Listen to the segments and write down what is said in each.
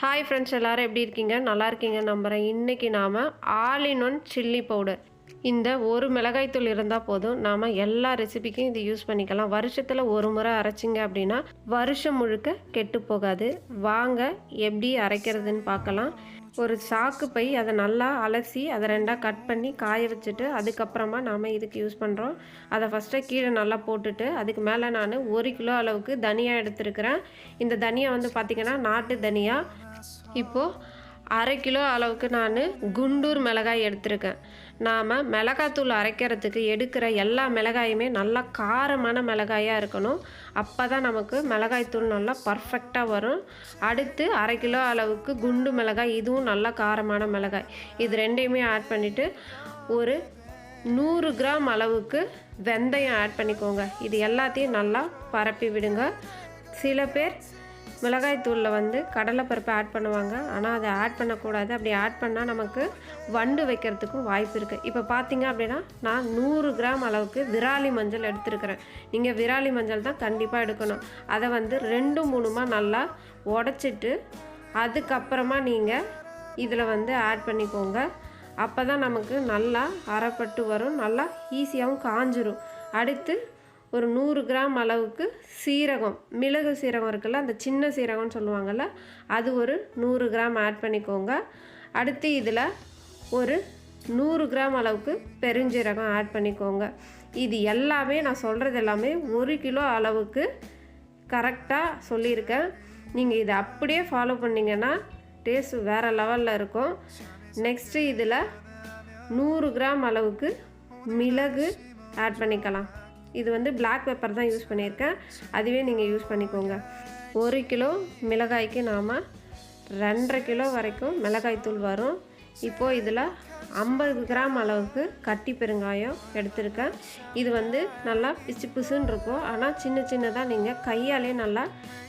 Hi friends எல்லாரும் எப்படி இருக்கீங்க? நல்லா இருக்கீங்க நம்புகிறேன் இன்றைக்கி நாம் all in one chilli powder இந்த ஒரு மிளகாய்த்தூள் இருந்தால் போதும். நாம் எல்லா ரெசிபிக்கும் இது யூஸ் பண்ணிக்கலாம். வருஷத்தில் ஒரு முறை அரைச்சிங்க அப்படின்னா வருஷம் முழுக்க கெட்டு போகாது. வாங்க எப்படி அரைக்கிறதுன்னு பார்க்கலாம். ஒரு சாக்கு பை அதை நல்லா அலசி அதை ரெண்டாக கட் பண்ணி காய வச்சுட்டு அதுக்கப்புறமா நாம் இதுக்கு யூஸ் பண்ணுறோம் அதை ஃபஸ்ட்டு கீழே நல்லா போட்டுட்டு அதுக்கு மேலே நான் ஒரு கிலோ அளவுக்கு தனியா எடுத்துருக்கிறேன். இந்த தனியா வந்து பார்த்திங்கன்னா நாட்டு தனியா இப்போது அரை கிலோ அளவுக்கு நான் குண்டூர் மிளகாய் எடுத்திருக்கேன். நாம் மிளகாத்தூள் அரைக்கிறதுக்கு எடுக்கிற எல்லா மிளகாயுமே நல்லா காரமான மிளகாயாக இருக்கணும். அப்போ தான் நமக்கு மிளகாய்த்தூள் நல்லா பர்ஃபெக்டாக வரும். அடுத்து அரை கிலோ அளவுக்கு குண்டு மிளகாய் இதுவும் நல்லா காரமான மிளகாய். இது ரெண்டையுமே ஆட் பண்ணிவிட்டு ஒரு நூறு கிராம் அளவுக்கு வெந்தயம் ஆட் பண்ணிக்கோங்க. இது எல்லாத்தையும் நல்லா பரப்பி விடுங்க. சில பேர் மிளகாய்த்தூளில் வந்து கடலைப்பருப்பு ஆட் பண்ணுவாங்க. ஆனால் அதை ஆட் பண்ணக்கூடாது. அப்படி ஆட் பண்ணால் நமக்கு வண்டு வைக்கிறதுக்கும் வாய்ப்பு இருக்குது இப்போ பார்த்தீங்க அப்படின்னா நான் நூறு கிராம் அளவுக்கு விராலி மஞ்சள் எடுத்துருக்கிறேன். நீங்கள் விராலி மஞ்சள் தான் கண்டிப்பாக எடுக்கணும். அதை வந்து ரெண்டு மூணுமா நல்லா உடச்சிட்டு அதுக்கப்புறமா நீங்கள் இதில் வந்து ஆட் பண்ணிக்கோங்க. அப்போ தான் நமக்கு நல்லா அரைப்பட்டு வரும். நல்லா ஈஸியாகவும் காஞ்சிரும். அடுத்து ஒரு நூறு கிராம் அளவுக்கு சீரகம் மிளகு சீரகம் இருக்குல்ல அந்த சின்ன சீரகம்னு சொல்லுவாங்கள்ல அது ஒரு நூறு கிராம் ஆட் பண்ணிக்கோங்க. அடுத்து இதில் ஒரு நூறு கிராம் அளவுக்கு பெருஞ்சீரகம் ஆட் பண்ணிக்கோங்க. இது எல்லாமே நான் சொல்கிறது எல்லாமே ஒரு கிலோ அளவுக்கு கரெக்டாக சொல்லியிருக்கேன். நீங்கள் இதை அப்படியே ஃபாலோ பண்ணிங்கன்னா டேஸ்ட் வேறு லெவலில் இருக்கும். நெக்ஸ்ட்டு இதில் நூறு கிராம் அளவுக்கு மிளகு ஆட் பண்ணிக்கலாம். இது வந்து பிளாக் பெப்பர் தான் யூஸ் பண்ணியிருக்கேன். அதுவே நீங்கள் யூஸ் பண்ணிக்கோங்க. ஒரு கிலோ மிளகாய்க்கு நாம் ரெண்டரை கிலோ வரைக்கும் மிளகாய்த்தூள் வரும். இப்போது இதில் ஐம்பது கிராம் அளவுக்கு கட்டி பெருங்காயம் எடுத்திருக்கேன். இது வந்து நல்லா பிசு பிசுன்னு இருக்கும். ஆனால் சின்ன சின்னதாக நீங்கள் கையாலே நல்லா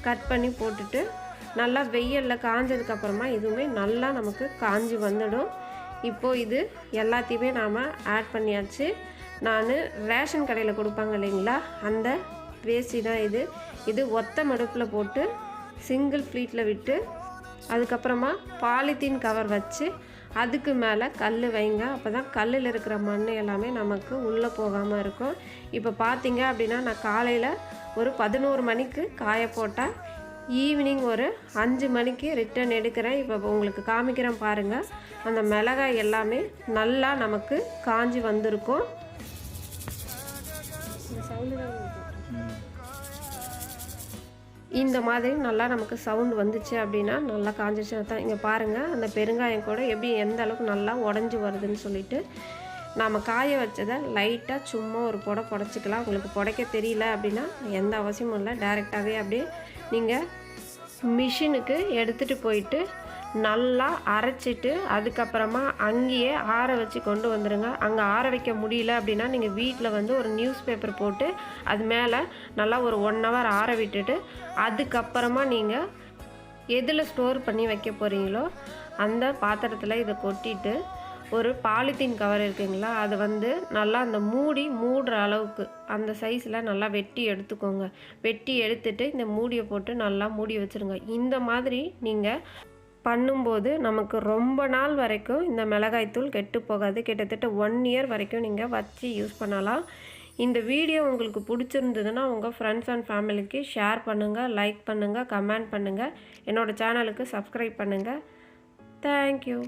கட் பண்ணி போட்டுட்டு நல்லா வெயிலில் காஞ்சதுக்கப்புறமா இதுவுமே நல்லா நமக்கு காஞ்சி வந்துடும். இப்போது இது எல்லாத்தையுமே நாம் ஆட் பண்ணியாச்சு. நான் ரேஷன் கடையில் கொடுப்பாங்க இல்லைங்களா? அந்த வேஸ்டி தான் இது. இது ஒத்த மடுப்பில் போட்டு சிங்கிள் ஃப்ளீட்டில் விட்டு அதுக்கப்புறமா பாலித்தீன் கவர் வச்சு அதுக்கு மேலே கல் வைங்க. அப்போ தான் கல்லில் இருக்கிற மண் எல்லாமே நமக்கு உள்ளே போகாமல் இருக்கும். இப்போ பார்த்தீங்க அப்படின்னா நான் காலையில் ஒரு பதினோரு மணிக்கு காய போட்டால் ஈவினிங் ஒரு அஞ்சு மணிக்கு ரிட்டர்ன் எடுக்கிறேன். இப்போ உங்களுக்கு காமிக்கிறேன் பாருங்கள் அந்த மிளகாய் எல்லாமே நல்லா நமக்கு காஞ்சி வந்திருக்கும். இந்த மாதிரி நல்லா நமக்கு சவுண்ட் வந்துச்சு அப்படின்னா நல்லா காஞ்சிச்சு தான் இங்கே பாருங்கள் அந்த பெருங்காயம் கூட எப்படி எந்த அளவுக்கு நல்லா உடஞ்சி வருதுன்னு சொல்லிட்டு நாம் காய வச்சதை லைட்டாக சும்மா ஒரு புடை புடச்சிக்கலாம். உங்களுக்கு புடைக்க தெரியல அப்படின்னா எந்த அவசியமும் இல்லை. டேரெக்டாகவே அப்படியே நீங்கள் மிஷினுக்கு எடுத்துகிட்டு போயிட்டு நல்லா அரைச்சிட்டு அதுக்கப்புறமா அங்கேயே ஆற வச்சு கொண்டு வந்துடுங்க அங்கே ஆற வைக்க முடியல அப்படின்னா நீங்கள் வீட்டில் வந்து ஒரு நியூஸ் பேப்பர் போட்டு அது மேலே நல்லா ஒரு ஒன் ஹவர் ஆற விட்டுட்டு அதுக்கப்புறமா நீங்கள் எதில் ஸ்டோர் பண்ணி வைக்க போகிறீங்களோ அந்த பாத்திரத்தில் இதை கொட்டிட்டு ஒரு பாலித்தீன் கவர் இருக்குங்களா அது வந்து நல்லா அந்த மூடி மூடுற அளவுக்கு அந்த சைஸில் நல்லா வெட்டி எடுத்துக்கோங்க. வெட்டி எடுத்துட்டு இந்த மூடியை போட்டு நல்லா மூடி வச்சுருங்க. இந்த மாதிரி நீங்கள் பண்ணும்போது நமக்கு ரொம்ப நாள் வரைக்கும் இந்த மிளகாய்த்தூள் கெட்டு போகாது. கிட்டத்தட்ட ஒன் இயர் வரைக்கும் நீங்கள் வச்சு யூஸ் பண்ணலாம். இந்த வீடியோ உங்களுக்கு பிடிச்சிருந்ததுன்னா உங்கள் ஃப்ரெண்ட்ஸ் அண்ட் ஃபேமிலிக்கு ஷேர் பண்ணுங்கள் லைக் பண்ணுங்கள் கமெண்ட் பண்ணுங்கள் என்னோடய சேனலுக்கு சப்ஸ்கிரைப் பண்ணுங்கள் தேங்க்யூ